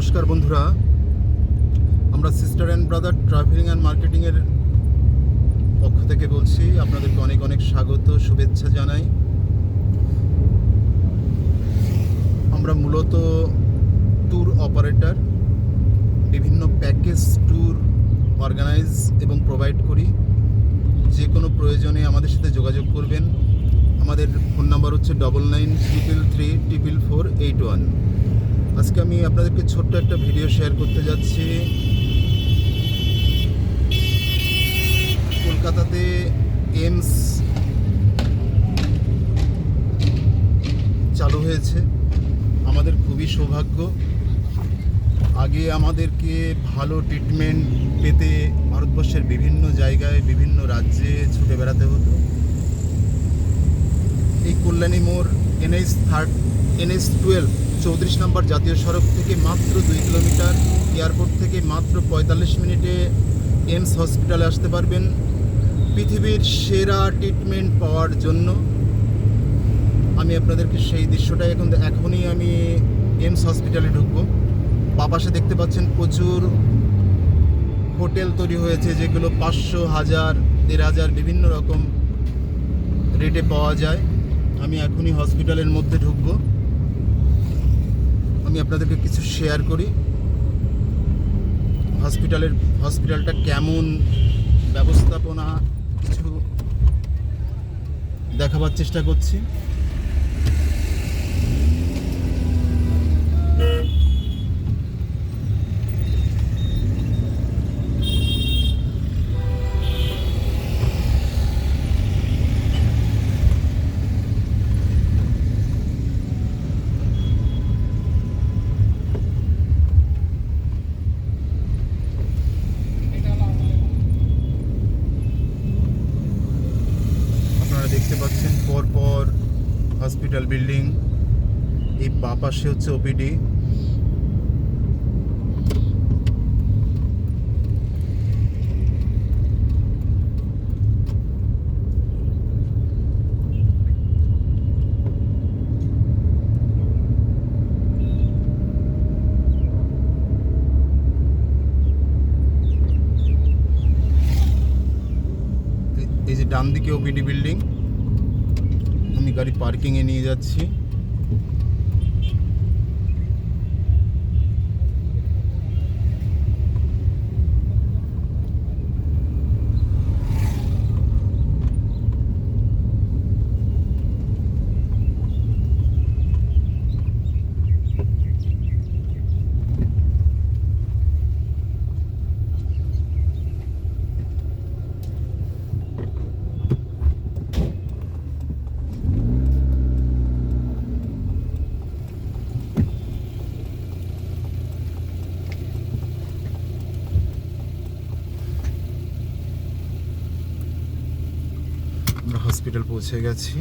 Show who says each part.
Speaker 1: নমস্কার বন্ধুরা। আমরা sister and brother travelling and মার্কেটিংয়ের পক্ষ থেকে বলছি, আপনাদেরকে অনেক অনেক স্বাগত, শুভেচ্ছা জানাই। আমরা মূলত ট্যুর অপারেটর বিভিন্ন প্যাকেজ ট্যুর অর্গানাইজ এবং প্রোভাইড করি। যে কোনো প্রয়োজনে আমাদের সাথে যোগাযোগ করবেন। আমাদের ফোন নাম্বার হচ্ছে double nine triple three triple four eight one আজকে আমি আপনাদেরকে ছোট্ট একটা ভিডিও শেয়ার করতে যাচ্ছি। কলকাতাতে এমস চালু হয়েছে। আমাদের খুবই সৌভাগ্য। আগে আমাদেরকে ভালো ট্রিটমেন্ট পেতে ভারতবর্ষের বিভিন্ন জায়গায়, বিভিন্ন রাজ্যে ছুটে বেড়াতে হতো। এই কল্যাণী মোড় এনএইচ থার্ড এনএইচ টুয়েলভ চৌত্রিশ নম্বর জাতীয় সড়ক থেকে মাত্র দুই কিলোমিটার। এয়ারপোর্ট থেকে মাত্র পঁয়তাল্লিশ মিনিটে এমস হসপিটালে আসতে পারবেন। পৃথিবীর সেরা ট্রিটমেন্ট পাওয়ার জন্য। আমি আপনাদেরকে সেই দৃশ্যটা এখন এখনই আমি এমস হসপিটালে ঢুকবো। বাপাশে দেখতে পাচ্ছেন প্রচুর হোটেল তৈরি হয়েছে, যেগুলো পাঁচশো হাজার, দেড় হাজার বিভিন্ন রকম রেটে পাওয়া যায়। আমি এখনই হসপিটালের মধ্যে ঢুকব। আমি আপনাদেরকে কিছু শেয়ার করি। হসপিটালের, হসপিটালটা কেমন, ব্যবস্থাপনা, কিছু দেখাবার চেষ্টা করছি। হসপিটাল বিল্ডিং এই বা পাশে হচ্ছে ওপিডি। এই যে ডান দিকে ওপিডি বিল্ডিং। গাড়ি পার্কিংয়ে নিয়ে যাচ্ছি আমরা হসপিটাল পৌঁছে গেছি।